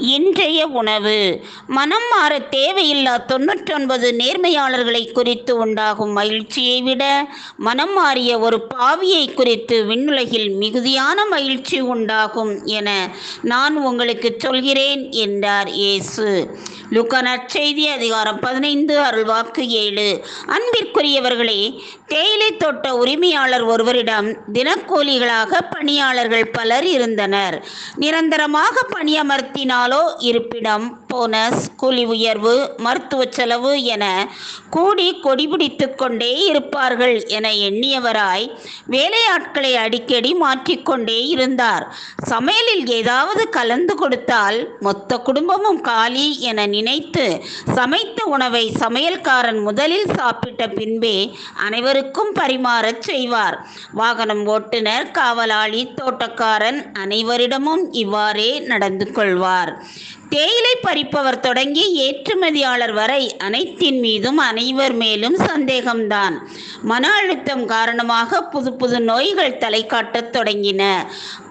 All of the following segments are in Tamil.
இன்றைய உணவு. மனம் மாற தேவையில்லா தொண்ணூற்றொன்பது நேர்மையாளர்களை குறித்து உண்டாகும் மகிழ்ச்சியை விட மனம் மாறிய ஒரு பாவியை குறித்து விண்ணுலகில் மிகுதியான மகிழ்ச்சி உண்டாகும் என நான் உங்களுக்கு சொல்கிறேன் என்றார் இயேசு. லுக்க நற்செய்தி அதிகாரம் பதினைந்து அருள்வாக்கு ஏழு. அன்பிற்குரியவர்களே தேயிலை தோட்ட உரிமையாளர் ஒருவரிடம் தினக்கூலிகளாக பணியாளர்கள் பலர் இருந்தனர். நிரந்தரமாக பணியமர்த்தினாலோ இருப்பிடம் போனஸ் கூலி உயர்வு மருத்துவ செலவு என கூடி கொடிபிடித்து கொண்டே இருப்பார்கள் என எண்ணியவராய் வேலையாட்களை அடிக்கடி மாற்றிக்கொண்டே இருந்தார். சமையலில் ஏதாவது கலந்து கொடுத்தால் மொத்த குடும்பமும் காலி என நினைத்து சமைத்த உணவை சமையல்காரன் முதலில் சாப்பிட்ட பின்பே அனைவருக்கும் பரிமாறச் செய்வார். வாகனம் ஓட்டுநர் காவலாளி தோட்டக்காரன் அனைவரிடமும் இவ்வாறே நடந்து கொள்வார். தேயிலை பறிப்பவர் தொடங்கி ஏற்றுமதியாளர் வரை அனைத்தின் மீதும் அனைவர் மேலும் சந்தேகம்தான். மன அழுத்தம் காரணமாக புது புது நோய்கள் தலை காட்டத் தொடங்கின.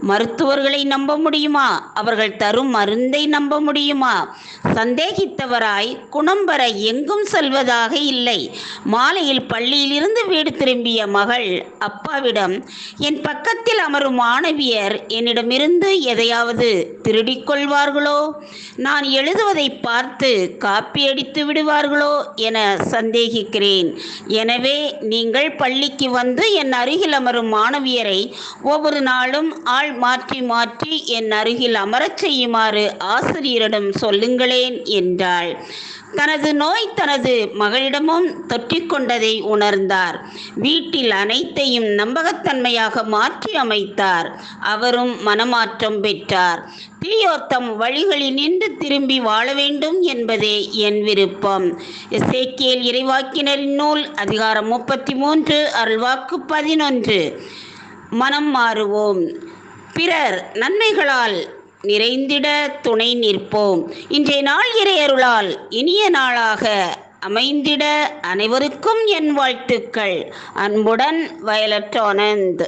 மருத்துவர்களை நம்ப முடியுமா? அவர்கள் தரும் மருந்தை நம்ப முடியுமா? சந்தேகித்தவராய் குணம் பெற எங்கும் செல்வதாக இல்லை. மாலையில் பள்ளியிலிருந்து வீடு திரும்பிய மகள் அப்பாவிடம் என் பக்கத்தில் அமரும் மாணவியர் என்னிடமிருந்து எதையாவது திருடிக் கொள்வார்களோ? நான் எழுதுவதை பார்த்து காப்பி அடித்து விடுவார்களோ என சந்தேகிக்கிறேன். எனவே நீங்கள் பள்ளிக்கு வந்து என் அருகில் அமரும் மாணவியரை ஒவ்வொரு நாளும் ஆள் மாற்றி மாற்றி என் அருகில் அமரச் செய்யுமாறு ஆசிரியரிடம் சொல்லுங்களேன் என்றாள். தனது நோய் தனது மகளிடமும் தொற்றிக்கொண்டதை உணர்ந்தார். வீட்டில் அனைத்தையும் நம்பகத்தன்மையாக மாற்றி அமைத்தார். அவரும் மனமாற்றம் பெற்றார். தீயோர் தம் வழிகளில் நின்று திரும்பி வாழ வேண்டும் என்பதே என் விருப்பம். இசைக்கியல் இறைவாக்கினரின் நூல் அதிகாரம் முப்பத்தி மூன்று அருள்வாக்கு பதினொன்று. மனம் மாறுவோம். பிறர் நன்மைகளால் நிறைந்திட துணை நிற்போம். இன்றைய நாள் இறையருளால் இனிய நாளாக அமைந்திட அனைவருக்கும் என் வாழ்த்துக்கள். அன்புடன் வயலட் ஆனந்த்.